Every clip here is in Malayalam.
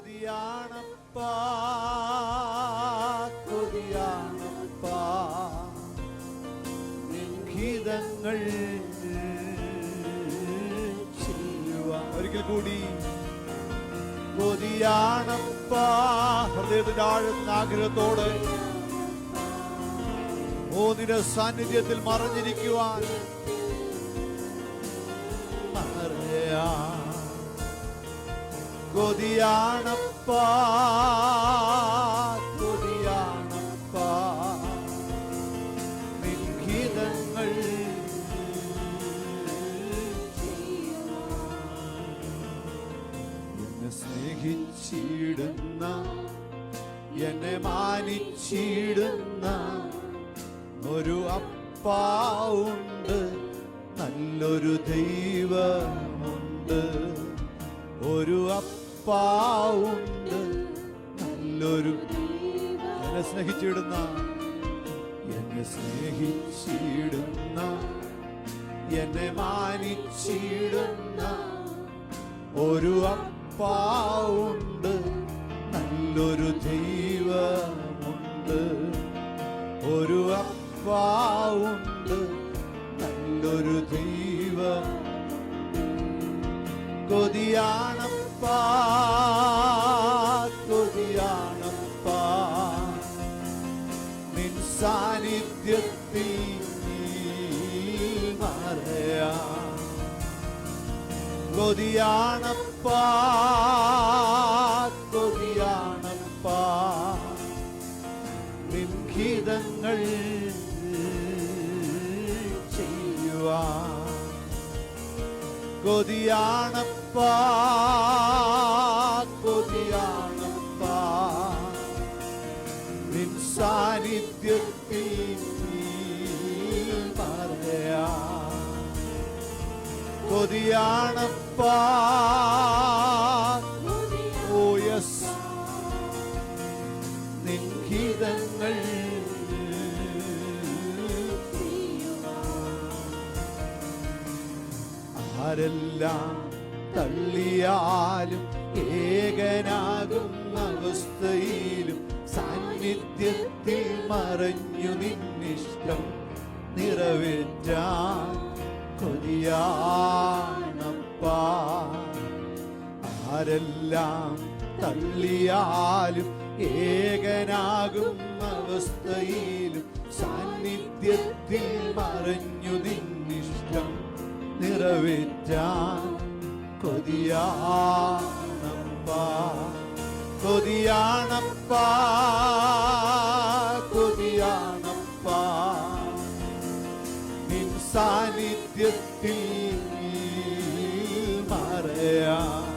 കൊതിയാണപ്പാ. കൊതിയാണപ്പാ. നിൻഹിതങ്ങൾ ചെയ്യുവാൻ ഒരിക്കൽ കൂടി. കൊതിയാണപ്പാ. ഹൃദയത്തിന്റെ ആഴുന്ന ആഗ്രഹത്തോട്. ഓ നിന്റെ സാന്നിധ്യത്തിൽ മറഞ്ഞിരിക്കുവാൻ. കൊതിയാണപ്പാ. കൊതിയാണപ്പാ. നിൻഹിതങ്ങൾ എന്നെ സ്നേഹിച്ചിടുന്ന എന്നെ മാനിച്ചിടുന്ന ഒരു അപ്പാവുണ്ട് നല്ലൊരു ദൈവമുണ്ട്. ഒരു അപ്പാവുണ്ട് നല്ലൊരു എന്നെ സ്നേഹിച്ചിടുന്ന. എന്നെ സ്നേഹിച്ചിടുന്ന. എന്നെ മാനിച്ചിടുന്ന. ഒരു അപ്പാവുണ്ട്. നല്ലൊരു ദൈവമുണ്ട്. ഒരു അപ്പാവുണ്ട്. നല്ലൊരു ദൈവം. കൊതിയാണപ്പാ കൊതിയാണപ്പാ നിൻ സാന്നിധ്യത്തിൽ മറയാ കൊതിയാണപ്പാ കൊതിയാണപ്പാ നിൻഹിതങ്ങൾ ചെയ്യുവാൻ കൊതിയാണപ്പാ കൊതിയാണപ്പാ കൊതിയാണപ്പാ. ഓ യെസ്. നിൻഹിതങ്ങൾ. ആരെല്ലാം തള്ളിയാലും ഏകനാകും അവസ്ഥയിലും സാന്നിധ്യത്തിൽ മറഞ്ഞു നിന്നിഷ്ടം നിറവേറ്റാൻ ആരെല്ലാം തള്ളിയാലും ഏകനാകും അവസ്ഥയിലും. സാന്നിധ്യത്തിൽ മറഞ്ഞു നിന്നിഷ്ടം നിറവേറ്റാൻ കൊതിയാണപ്പാ. കൊതിയാണപ്പാ കൊതിയാണപ്പാ. നിൻ സാന്നിധ്യത്തിൽ മറയാ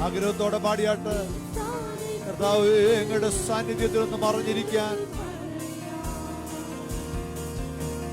ആഗ്രഹത്തോടെ പാടിയാട്ട്. കർത്താവ് എങ്ങളുടെ സാന്നിധ്യത്തിൽ ഒന്ന് മറിഞ്ഞിരിക്കാൻ.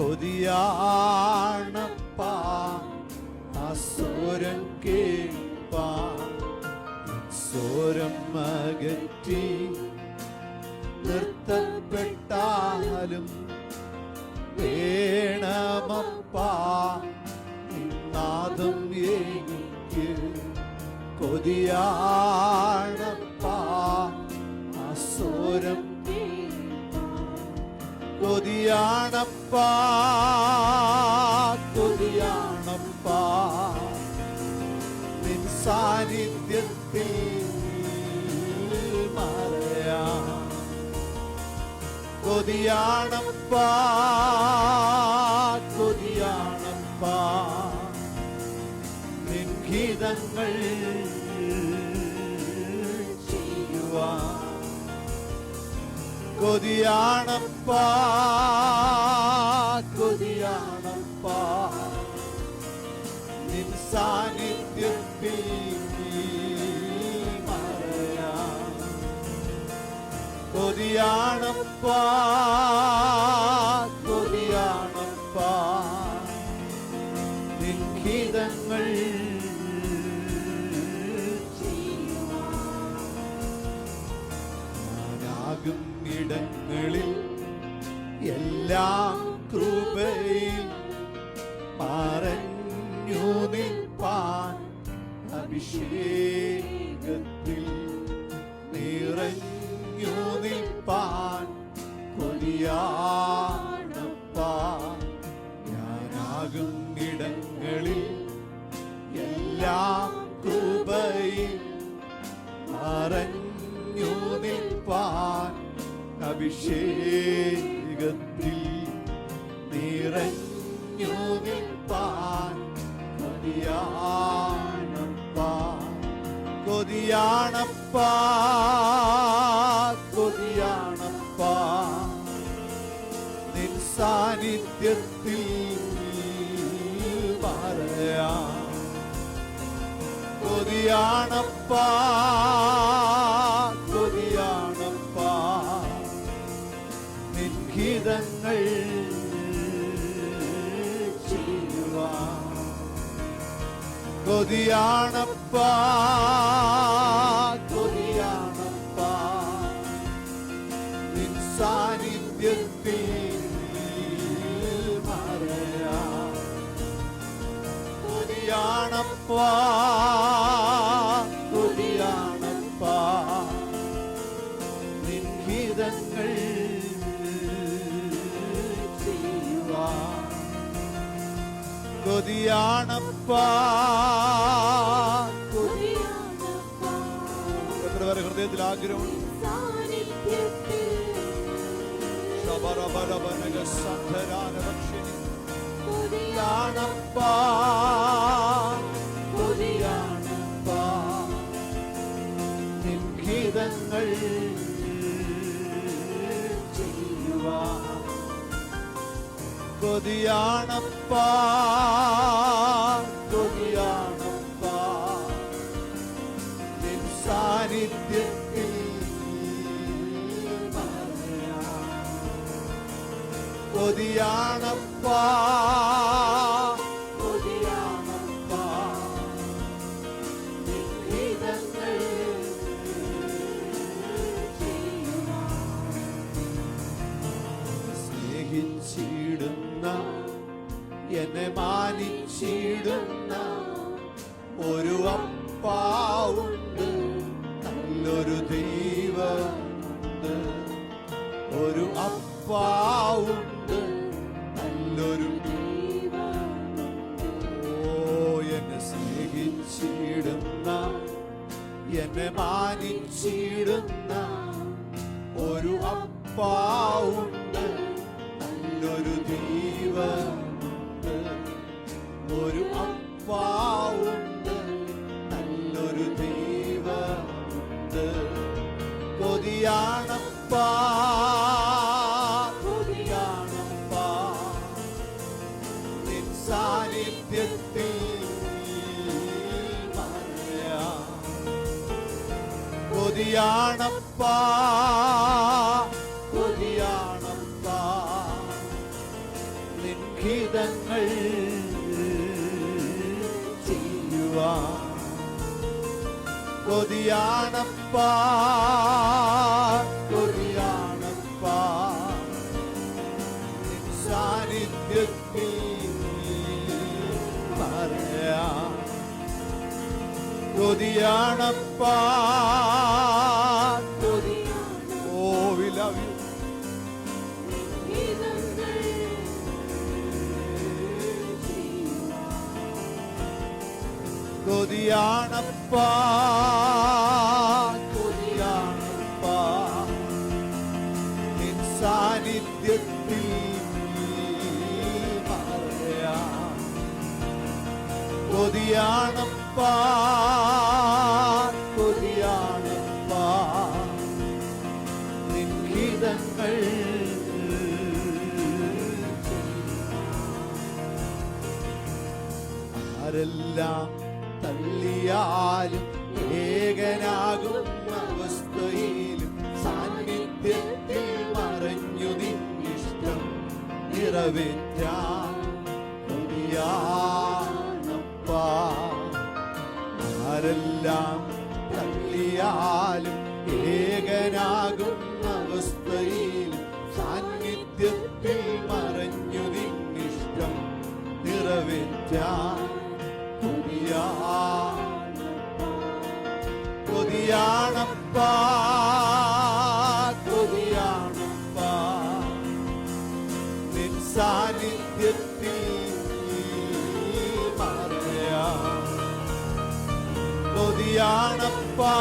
കൊതിയാണപ്പാ. അസുരം കേൾപ്പാ. സ്വരം അകറ്റി നിർത്തപ്പെട്ടാലും വേണമപ്പാ. നാദം എനിക്ക് കൊതിയാണപ്പാ. കൊതിയാണപ്പാ കൊതിയാണപ്പാ നിൻ സാന്നിധ്യത്തിൽ മറയാ കൊതിയാണപ്പാ കൊതിയാണപ്പാ നിൻഹിതങ്ങൾ ചെയ്യുവാൻ കൊതിയാണപ്പാ കൊതിയാണപ്പാ നിൻ സാന്നിധ്യത്തിൽ മറയാൻ അഭിഷേകത്തിൽ നിറഞ്ഞു നിൽപ്പാൻ കൊതിയാണപ്പാ. ഞാനാകും ഇടങ്ങളിൽ എല്ലാം കൃപയിൽ മറഞ്ഞു നിൽപ്പാൻ അഭിഷേകത്തിൽ നിറഞ്ഞു നിൽപ്പാൻ കൊതിയാണപ്പാ കൊതിയാണപ്പാ കൊതിയാണപ്പാ നിൻ സാന്നിധ്യത്തിൽ പറയാം കൊതിയാണപ്പാ കൊതിയാണപ്പാ കൊതിയാണപ്പാ നിൻ സാന്നിധ്യത്തിൽ മറയാം കൊതിയാണപ്പാ കൊതിയാണപ്പാ. ഹൃദയത്തിൽ ആഗ്രഹമുണ്ട് കൊതിയാണപ്പാ. കൊതിയാണപ്പാ കൊതിയാണപ്പാ നിൻ സാന്നിധ്യത്തിൽ പറയാം. സ്നേഹിച്ചിടുന്ന എന്നെ മാനിച്ചിടുന്ന ഒരു അപ്പാവുണ്ട് നല്ലൊരു ദൈവമുണ്ട്. ഒരു അപ്പാവുണ്ട് നല്ലൊരു ഓ എന്നെ സ്നേഹിച്ചിടുന്ന എന്നെ മാനിച്ചിടുന്ന ഒരു അപ്പാവുണ്ട് നല്ലൊരു ദൈവമുണ്ട്. ഒരു അപ്പാവുണ്ട്. നല്ലൊരു ദൈവമുണ്ട്. കൊതിയാണപ്പാ. കൊതിയാണപ്പാ. നിൻഹിതങ്ങൾ ചെയ്യുവാൻ കൊതിയാണപ്പാ കൊതിയാണപ്പാ നിൻ സാന്നിധ്യത്തിൽ കൊതിയാണപ്പാ. കൊതിയാണപ്പാ. നിൻ സാന്നിധ്യത്തിൽ കൊതിയാണപ്പാ. കൊതിയാണപ്പാ. നിൻഹിതങ്ങൾ ആരെല്ലാം ഏകനാകും അവസ്ഥയിലും സാന്നിധ്യത്തിൽ മറഞ്ഞു നിന്നിഷ്ടം. കൊതിയാണപ്പാ ആരെല്ലാം തള്ളിയാലും ഏകനാകും അവസ്ഥയിൽ സാന്നിധ്യത്തിൽ മറഞ്ഞു നിന്നിഷ്ടം. നിറവേറ്റാൻ കൊതിയാണപ്പാ കൊതിയാണപ്പാ നിൻ സാന്നിധ്യത്തിൽ മറയാ കൊതിയാണപ്പാ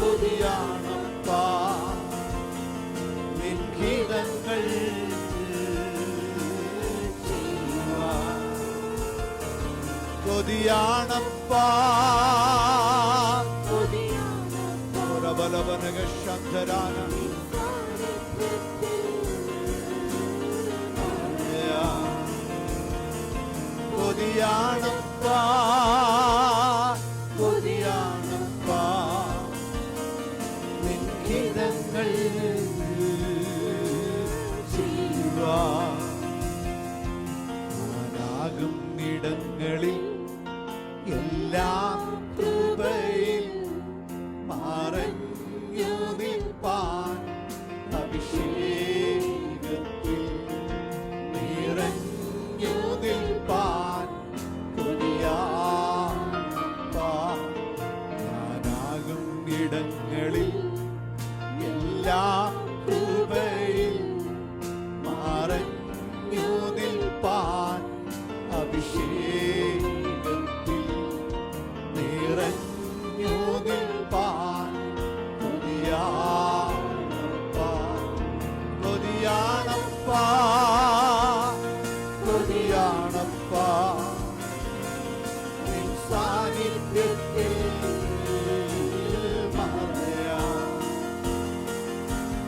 കൊതിയാണപ്പാ നിൻ ഗീതങ്ങൾ ചെയ്യുവാൻ. കൊതിയാണപ്പാ ബലബനക ശബ്ദരാന കൊതിയാണപ്പാ കൊതിയാണപ്പാ നിൻഹിതങ്ങൾ ചെയ്യുവാൻ ഞാനാകും ഇടങ്ങളിൽ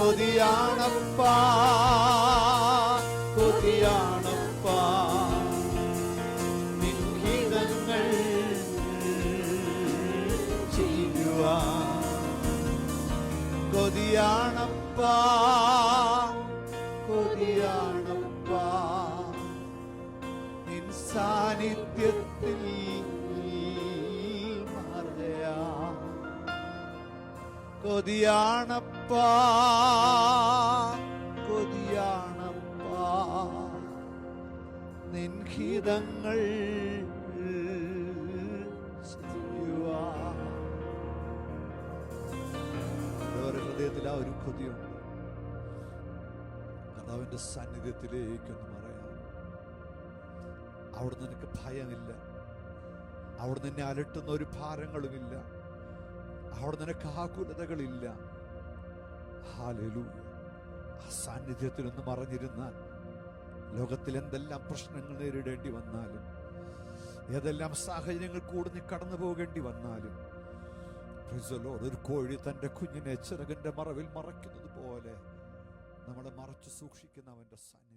കൊതിയാണപ്പാ കൊതിയാണപ്പാ. നിൻ ഗീതങ്ങൾ ചെയ്യുവാൻ കൊതിയാണപ്പാ കൊതിയാണപ്പാ. നിൻ സാന്നിധ്യത്തിൽ കൊതിയാണപ്പാ കൊതിയാണപ്പാ. നിൻഹിതങ്ങൾ ഹൃദയത്തിൽ ആ ഒരു കൊതിയുണ്ട്. കർത്താവിന്റെ സാന്നിധ്യത്തിലേക്കൊന്ന് പറയാം. അവിടെ നിനക്ക് ഭയമില്ല. അവിടെ നിന്നെ അലട്ടുന്ന ഒരു ഭാരങ്ങളുമില്ല. അവിടെ നിനക്ക് ആകുലതകളില്ല ആ സാന്നിധ്യത്തിൽ ഒന്ന് മറഞ്ഞിരുന്നാൽ ലോകത്തിൽ എന്തെല്ലാം പ്രശ്നങ്ങൾ നേരിടേണ്ടി വന്നാലും ഏതെല്ലാം സാഹചര്യങ്ങൾ കൂടുതൽ കടന്നു പോകേണ്ടി വന്നാലും. ഒരു കോഴി തന്റെ കുഞ്ഞിനെ ചിറകിന്റെ മറവിൽ മറയ്ക്കുന്നത് പോലെ നമ്മളെ മറച്ചു സൂക്ഷിക്കുന്ന അവന്റെ സാന്നിധ്യം